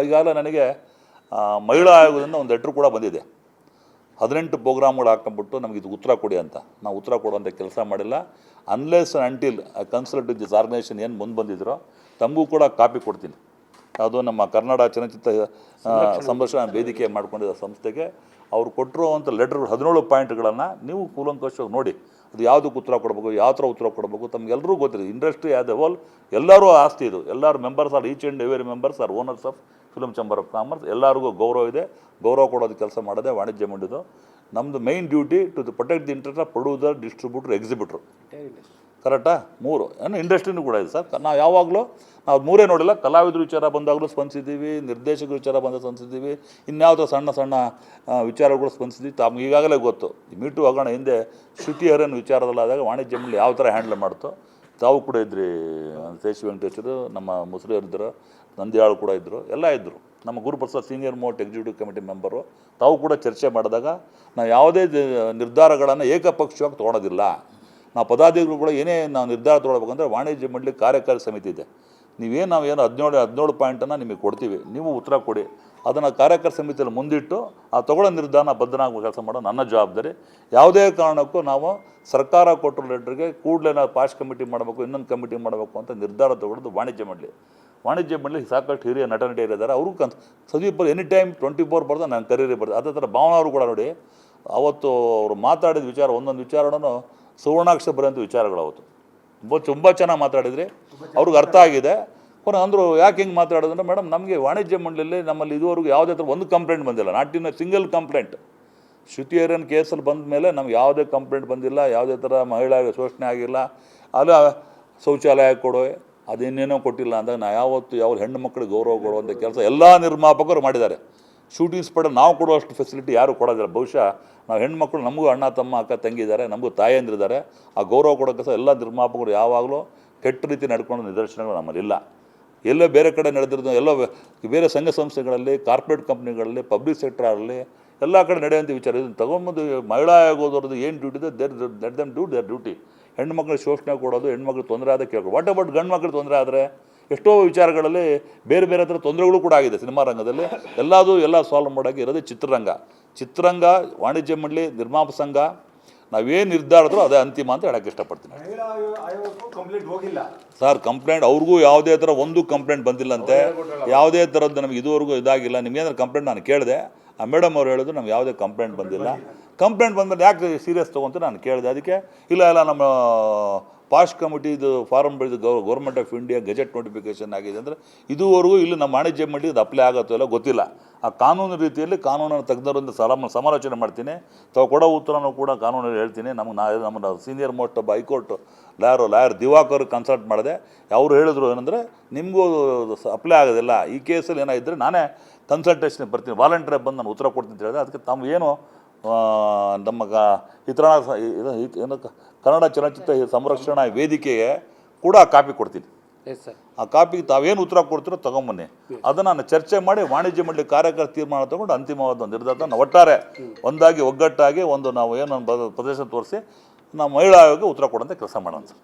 ಈಗಾಗಲೇ ನನಗೆ ಮಹಿಳಾ ಆಯೋಗದಿಂದ ಒಂದು ಲೆಟ್ರ್ ಕೂಡ ಬಂದಿದೆ. ಹದಿನೆಂಟು ಪ್ರೋಗ್ರಾಮ್ಗಳು ಹಾಕೊಂಡ್ಬಿಟ್ಟು ನಮಗೆ ಇದು ಉತ್ತರ ಕೊಡಿ ಅಂತ. ನಾವು ಉತ್ತರ ಕೊಡುವಂಥ ಕೆಲಸ ಮಾಡಿಲ್ಲ. Unless until consult this organisation ಏನು ಮುಂದೆ ಬಂದಿದ್ರೋ, ತಮಗೂ ಕೂಡ ಕಾಪಿ ಕೊಡ್ತೀನಿ. ಅದು ನಮ್ಮ ಕನ್ನಡ ಚಲನಚಿತ್ರ ಸಂರಕ್ಷಣಾ. ವೇದಿಕೆ ಮಾಡಿಕೊಂಡಿದ್ದ ಸಂಸ್ಥೆಗೆ ಅವರು ಕೊಟ್ಟಿರುವಂಥ ಲೆಟರ್ ಹದಿನೇಳು ಪಾಯಿಂಟ್ಗಳನ್ನು ನೀವು ಕೂಲಂಕಷವಾಗಿ ನೋಡಿ. ಅದು ಯಾವುದಕ್ಕೆ ಉತ್ತರ ಕೊಡಬೇಕು ಯಾವ ಥರ ಉತ್ತರ ಕೊಡಬೇಕು ತಮಗೆಲ್ಲರೂ ಗೊತ್ತಿದೆ. ಇಂಡಸ್ಟ್ರಿ ಆ್ಯಸ್ ಎ ಹೋಲ್ ಎಲ್ಲರೂ ಆಸ್ತಿ ಇದು. ಎಲ್ಲರೂ members are each and every members are owners of film chamber of commerce ಎಲ್ಲರಿಗೂ ಗೌರವ ಇದೆ. ಗೌರವ ಕೊಡೋದು ಕೆಲಸ ಮಾಡೋದೇ ವಾಣಿಜ್ಯ ಮಂಡಿದು. ನಮ್ಮದು main duty to protect the interest of producer distributor exhibitor ಕರೆಕ್ಟಾ? ಮೂರು. ಏನು ಇಂಡಸ್ಟ್ರಿನೂ ಕೂಡ ಇದೆ ಸರ್. ನಾವು ಯಾವಾಗಲೂ ನಾವು ಮೂರೇ ನೋಡಿಲ್ಲ. ಕಲಾವಿದ್ರ ವಿಚಾರ ಬಂದಾಗಲೂ ಸ್ಪಂದಿಸಿದ್ದೀವಿ, ನಿರ್ದೇಶಕರ ವಿಚಾರ ಬಂದಾಗ ಸ್ಪಂದಿಸಿದ್ದೀವಿ, ಇನ್ಯಾವುದೋ ಸಣ್ಣ ಸಣ್ಣ ವಿಚಾರಗಳು ಸ್ಪಂದಿಸಿದ್ವಿ ತಮ್ಗೆ ಈಗಾಗಲೇ ಗೊತ್ತು. ಮೀಟು ಹೋಗೋಣ ಹಿಂದೆ ಶ್ರುತಿ ಹರನ್ ವಿಚಾರದಲ್ಲಾದಾಗ ವಾಣಿಜ್ಯ ಮಂಡಳಿ ಯಾವ ಥರ ಹ್ಯಾಂಡಲ್ ಮಾಡ್ತು, ತಾವು ಕೂಡ ಇದ್ರಿ ಶೇಷಿ ವೆಂಕಟೇಶ್ವರು, ನಮ್ಮ ಮುಸ್ಲಿಯರಿದ್ದರು ನಂದಿಯಾಳು ಕೂಡ ಇದ್ದರು ಎಲ್ಲ ಇದ್ದರು ನಮ್ಮ Guruprasad senior most executive committee member, ತಾವು ಕೂಡ ಚರ್ಚೆ ಮಾಡಿದಾಗ ನಾವು ಯಾವುದೇ ನಿರ್ಧಾರಗಳನ್ನು ಏಕಪಕ್ಷವಾಗಿ ತೊಗೊಳೋದಿಲ್ಲ. ನಾವು ಪದಾಧಿಕಾರಿಗಳು ಕೂಡ ಏನೇ ನಾವು ನಿರ್ಧಾರ ತೊಗೊಳ್ಬೇಕಂದ್ರೆ ವಾಣಿಜ್ಯ ಮಂಡಳಿ ಕಾರ್ಯಕಾರಿ ಸಮಿತಿ ಇದೆ. ನೀವೇನು ನಾವು ಏನು ಹದಿನೇಳು ಹದಿನೇಳು ಪಾಯಿಂಟನ್ನು ನಿಮಗೆ ಕೊಡ್ತೀವಿ. ನೀವು ಉತ್ತರ ಕೊಡಿ. ಅದನ್ನು ಕಾರ್ಯಕಾರಿ ಸಮಿತಿಯಲ್ಲಿ ಮುಂದಿಟ್ಟು ಆ ತಗೊಳ್ಳೋ ನಿರ್ಧಾರ ಬದ್ಧನಾಗುವ ಕೆಲಸ ಮಾಡೋ ನನ್ನ ಜವಾಬ್ದಾರಿ. ಯಾವುದೇ ಕಾರಣಕ್ಕೂ ನಾವು ಸರ್ಕಾರ ಕೊಟ್ಟರು ಲೆಟ್ರಿಗೆ ಕೂಡಲೇ ನಾವು ಪಾಸ್ ಕಮಿಟಿ ಮಾಡಬೇಕು, ಇನ್ನೊಂದು ಕಮಿಟಿ ಮಾಡಬೇಕು ಅಂತ ನಿರ್ಧಾರ ತಗೊಳ್ಳೋದು ವಾಣಿಜ್ಯ ಮಂಡಳಿ. ವಾಣಿಜ್ಯ ಮಂಡಳಿ ಸಾಕಷ್ಟು ಹಿರಿಯ ನಟ ನಟಿಯರಿದ್ದಾರೆ ಅವರು ಕನ್ Sudeep any time twenty four ಬರ್ದು ನಾನು ಕರೀರಿ ಬರ್ದು. ಅದೇ ಥರ ಭಾವನ ಅವರು ಕೂಡ ನೋಡಿ, ಅವತ್ತು ಅವರು ಮಾತಾಡಿದ ವಿಚಾರ, ಒಂದೊಂದು ವಿಚಾರನೂ ಸುವರ್ಣಾಕ್ಷರ ಬರೆಯುವಂಥ ವಿಚಾರಗಳು ಅವತ್ತು ತುಂಬ ತುಂಬ ಚೆನ್ನಾಗಿ ಮಾತಾಡಿದ್ರಿ ಅವ್ರಿಗೆ ಅರ್ಥ ಆಗಿದೆ. ಕೊನೆ ಅಂದರು ಯಾಕೆ ಹಿಂಗೆ ಮಾತಾಡೋದಂದ್ರೆ ಮೇಡಮ್ ನಮಗೆ ವಾಣಿಜ್ಯ ಮಂಡಳಿಯಲ್ಲಿ ನಮ್ಮಲ್ಲಿ ಇದುವರೆಗೂ ಯಾವುದೇ ಥರ ಒಂದು ಕಂಪ್ಲೇಂಟ್ ಬಂದಿಲ್ಲ. Not in single complaint. Shruti area and ಕೇಸಲ್ಲಿ ಬಂದ ಮೇಲೆ ನಮ್ಗೆ ಯಾವುದೇ ಕಂಪ್ಲೇಂಟ್ ಬಂದಿಲ್ಲ. ಯಾವುದೇ ಥರ ಮಹಿಳಾ ಶೋಷಣೆ ಆಗಿಲ್ಲ. ಅಲ್ಲ ಶೌಚಾಲಯ ಕೊಡೋ ಅದೇನೇನೋ ಕೊಟ್ಟಿಲ್ಲ ಅಂದಾಗ ನಾ ಯಾವತ್ತು ಯಾವ ಹೆಣ್ಣು ಮಕ್ಕಳಿಗೆ ಗೌರವ ಕೊಡುವಂಥ ಕೆಲಸ ಎಲ್ಲ ನಿರ್ಮಾಪಕರು ಮಾಡಿದ್ದಾರೆ. ಶೂಟಿಂಗ್ ಸ್ಪಾಟ್ ನಾವು ಕೊಡುವಷ್ಟು ಫೆಸಿಲಿಟಿ ಯಾರು ಕೊಡೋದಿಲ್ಲ. ಬಹುಶಃ ನಾವು ಹೆಣ್ಮಕ್ಳು ನಮಗೂ ಅಣ್ಣ, ತಮ್ಮ, ಅಕ್ಕ ತಂಗಿದ್ದಾರೆ ನಮಗೂ ತಾಯಂದಿರಿದ್ದಾರೆ ಆ ಗೌರವ ಕೊಡೋಕ್ಕೆ ಸಹ ಎಲ್ಲ ನಿರ್ಮಾಪಕರು ಯಾವಾಗಲೂ ಕೆಟ್ಟ ರೀತಿ ನಡ್ಕೊಂಡು ನಿದರ್ಶನಗಳು ನಮ್ಮಲ್ಲಿಲ್ಲ ಎಲ್ಲೋ ಬೇರೆ ಕಡೆ ನಡೆದಿರೋದು, ಎಲ್ಲೋ ಬೇರೆ ಸಂಘ ಸಂಸ್ಥೆಗಳಲ್ಲಿ, ಕಾರ್ಪೊರೇಟ್ ಕಂಪ್ನಿಗಳಲ್ಲಿ, ಪಬ್ಲಿಕ್ ಸೆಕ್ಟ್ರಲ್ಲಿ ಎಲ್ಲ ಕಡೆ ನಡೆಯುವಂಥ ವಿಚಾರ. ಇದನ್ನು ತಗೊಂಬಂದು ಮಹಿಳಾ ಆಗೋದವ್ರದ್ದು ಏನು ಡ್ಯೂಟಿ ಇದೆ there them do their duty ಹೆಣ್ಮಕ್ಳು ಶೋಷಣೆ ಕೊಡೋದು ಹೆಣ್ಮಕ್ಳು ತೊಂದರೆ ಆದರೆ ಕೇಳ್ಕೊಡು ವಾಟ್ ಅಬೌಟ್ ಗಂಡು ಮಕ್ಳು ತೊಂದರೆ ಆದರೆ? ಎಷ್ಟೋ ವಿಚಾರಗಳಲ್ಲಿ ಬೇರೆ ಬೇರೆ ಥರ ತೊಂದರೆಗಳು ಕೂಡ ಆಗಿದೆ ಸಿನಿಮಾ ರಂಗದಲ್ಲಿ. ಎಲ್ಲದೂ ಎಲ್ಲ ಸಾಲ್ವ್ ಮಾಡೋಕೆ ಇರೋದೇ ಚಿತ್ರರಂಗ. ಚಿತ್ರರಂಗ ವಾಣಿಜ್ಯ ಮಂಡಳಿ ನಿರ್ಮಾಪ ಸಂಘ ನಾವೇನು ನಿರ್ಧಾರದ್ರು ಅದೇ ಅಂತಿಮ ಅಂತ ಹೇಳಕ್ಕೆ ಇಷ್ಟಪಡ್ತೀನಿ. ಸರ್ ಕಂಪ್ಲೇಂಟ್ ಅವ್ರಿಗೂ ಯಾವುದೇ ಥರ ಒಂದು ಕಂಪ್ಲೇಂಟ್ ಬಂದಿಲ್ಲಂತೆ. ಯಾವುದೇ ಥರದ್ದು ನಮಗೆ ಇದುವರೆಗೂ ಇದಾಗಿಲ್ಲ. ನಿಮಗೇನಾದ್ರೂ ಕಂಪ್ಲೇಂಟ್ ನಾನು ಕೇಳಿದೆ. ಆ ಮೇಡಮ್ ಅವ್ರು ಹೇಳಿದ್ರು ನಮ್ಗೆ ಯಾವುದೇ ಕಂಪ್ಲೇಂಟ್ ಬಂದಿಲ್ಲ. ಕಂಪ್ಲೇಂಟ್ ಬಂದಮೇಲೆ ಯಾಕೆ ಸೀರಿಯಸ್ ತೊಗೊಂತ ನಾನು ಕೇಳಿದೆ. ಅದಕ್ಕೆ, ಇಲ್ಲ ಇಲ್ಲ, ನಮ್ಮ ಪಾಸ್ಟ್ ಕಮಿಟಿದು ಫಾರಮ್ ಬೆಳೆದು ಗೌ government of India gazette notification ಆಗಿದೆ ಅಂದರೆ ಇದುವರೆಗೂ ಇಲ್ಲಿ ನಮ್ಮ ವಾಣಿಜ್ಯ ಮಂಡಳಿ ಅದು ಅಪ್ಲೈ ಆಗುತ್ತೋ ಇಲ್ಲ ಗೊತ್ತಿಲ್ಲ. ಆ ಕಾನೂನು ರೀತಿಯಲ್ಲಿ ಕಾನೂನನ್ನು ತಜ್ಞರಿಂದ ಸಲ, ಸಮಾಲೋಚನೆ ಮಾಡ್ತೀನಿ. ತಾವು ಕೊಡೋ ಉತ್ತರನೂ ಕೂಡ ಕಾನೂನಲ್ಲಿ ಹೇಳ್ತೀನಿ. ನಮಗೆ ನಾ ನಮ್ಮ ಸೀನಿಯರ್ ಮೋಸ್ಟ್ ಒಬ್ಬ high court lawyer, lawyer Diwakar consult ಮಾಡಿದೆ. ಅವರು ಹೇಳಿದ್ರು ಏನಂದರೆ, ನಿಮಗೂ ಅಪ್ಲೈ ಆಗೋದಿಲ್ಲ. ಈ ಕೇಸಲ್ಲಿ ಏನಾಗಿದ್ದರೆ ನಾನೇ ಕನ್ಸಲ್ಟೇಷನ್ ಬರ್ತೀನಿ. ವಾಲಂಟಿಯರ್ ಬಂದು ನಾನು ಉತ್ತರ ಕೊಡ್ತೀನಿ ಅಂತ ಹೇಳಿದೆ. ಅದಕ್ಕೆ ತಮ್ಮ ಏನು ನಮ್ಮ ಕ ಇತರ ಇದು ಏನು ಕನ್ನಡ ಚಲನಚಿತ್ರ ಸಂರಕ್ಷಣಾ ವೇದಿಕೆಗೆ ಕೂಡ ಕಾಪಿ ಕೊಡ್ತೀನಿ. ಎಸ್ ಸರ್ ಆ ಕಾಪಿಗೆ ತಾವೇನು ಉತ್ತರ ಕೊಡ್ತೀರೋ ತಗೊಂಬನ್ನಿ. ಅದನ್ನು ನಾನು ಚರ್ಚೆ ಮಾಡಿ ವಾಣಿಜ್ಯ ಮಂಡಳಿ ಕಾರ್ಯಕರ್ತ ತೀರ್ಮಾನ ತಗೊಂಡು ಅಂತಿಮವಾದ ಒಂದು ನಿರ್ಧಾರ ಒಟ್ಟಾರೆ ಒಂದಾಗಿ ಒಗ್ಗಟ್ಟಾಗಿ ಒಂದು ನಾವು ಏನು ಪ್ರದೇಶ ತೋರಿಸಿ ನಾವು ಮಹಿಳಾ ಆಯೋಗಕ್ಕೆ ಉತ್ತರ ಕೊಡೋಂಥ ಕೆಲಸ ಮಾಡೋಣ ಸರ್